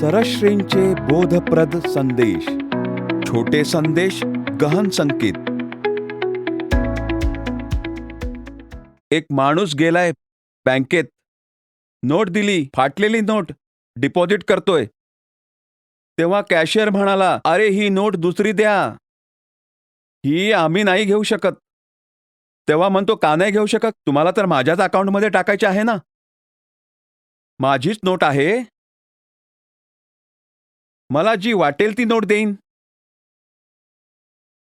सरश्रींचे बोधप्रद संदेश. छोटे संदेश गहन संकेत. एक माणूस गेलाय बँकेत. नोट दिली फाटलेली नोट डिपॉझिट करतोय. तेव्हा कॅशियर म्हणाला अरे ही नोट दुसरी द्या. ही आम्ही नाही घेऊ शकत. तेव्हा म्हणतो का नाही घेऊ शकत? तुम्हाला तर माझ्याच अकाउंटमध्ये टाकायचे आहे ना. माझीच नोट आहे. मला जी वाटेल ती नोट देईन.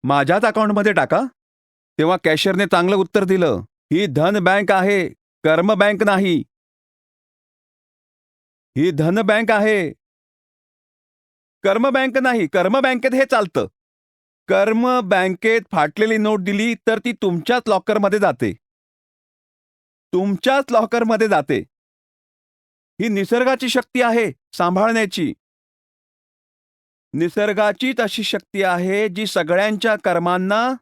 माझ्याच अकाउंटमध्ये टाका. तेव्हा कॅशियरने चांगलं उत्तर दिलं. ही धन बँक आहे. कर्म बँक नाही. ही धन बँक आहे. कर्म बँक नाही. कर्म बँकेत हे चालतं. कर्म बँकेत फाटलेली नोट दिली तर ती तुमच्याच लॉकरमध्ये जाते. तुमच्याच लॉकरमध्ये जाते. ही निसर्गाची शक्ती आहे सांभाळण्याची. निसर्गाचीच अशी शक्ती आहे जी सगळ्यांच्या कर्मांना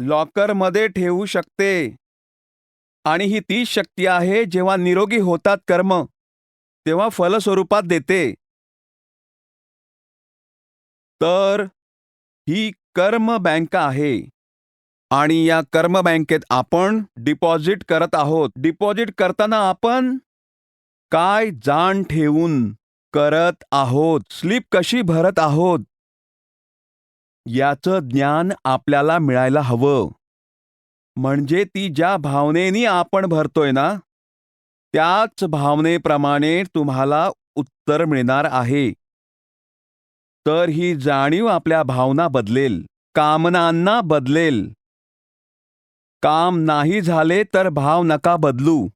लॉकरमध्ये ठेवू शकते. आणि ही तीच शक्ती आहे जेव्हा निरोगी होतात कर्म तेव्हा फलस्वरूपात देते. तर ही कर्म बँक आहे. आणि या कर्म बँकेत आपण डिपॉझिट करत आहोत. डिपॉझिट करताना आपण काय जाण ठेवून? करत आहोत. स्लीप कशी भरत आहोत? याचं ज्ञान आपल्याला मिळायला हवं. म्हणजे ती ज्या भावनेनी आपण भरतोय ना त्याच भावनेप्रमाणे तुम्हाला उत्तर मिळणार आहे. तर ही जाणीव आपल्या भावना बदलेल. कामनांना बदलेल. काम नाही झाले तर भाव नका बदलू.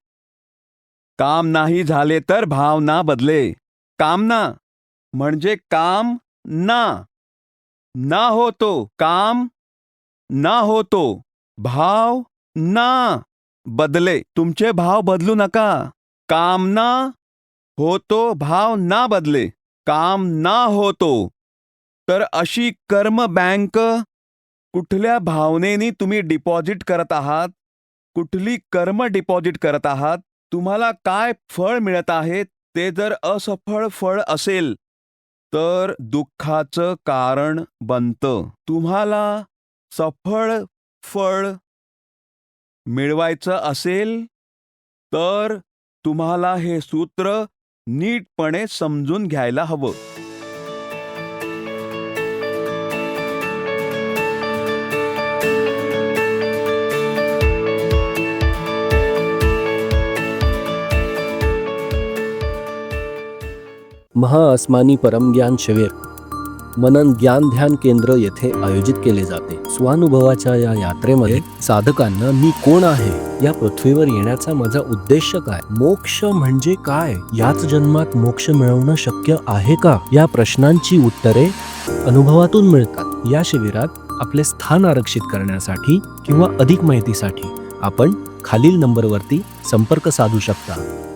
काम नाही झाले तर भाव ना बदले. कामना म्हणजे काम ना. ना होतो काम ना होतो. भाव ना. बदले तुमचे भाव बदलू नका. कामना होतो भाव ना बदले. काम ना होतो. तर अशी कर्म बँक कुठल्या भावनेनी तुम्ही डिपॉझिट करत आहात? कुठली कर्म डिपॉझिट करत आहात? तुम्हाला काय फळ मिळत आहे? ते जर असफळ फळ असेल तर दुःखाचं कारण बनतं. तुम्हाला सफळ फळ मिळवायचं असेल तर तुम्हाला हे सूत्र नीटपणे समजून घ्यायला हवं. महाअस्मानी परमज्ञान शिबिर मनन ज्ञान ध्यान केंद्र येथे आयोजित केले जाते. स्वानुभवाच्या या यात्रेमध्ये साधकांना मी कोण आहे या पृथ्वीवर येण्याचा माझा उद्देश काय? मोक्ष म्हणजे काय? याच जन्मात मोक्ष मिळवणं शक्य आहे का? या प्रश्नांची उत्तरे अनुभवातून मिळतात. या शिबिरात आपले स्थान आरक्षित करण्यासाठी किंवा अधिक माहितीसाठी आपण खालील नंबरवरती संपर्क साधू शकता.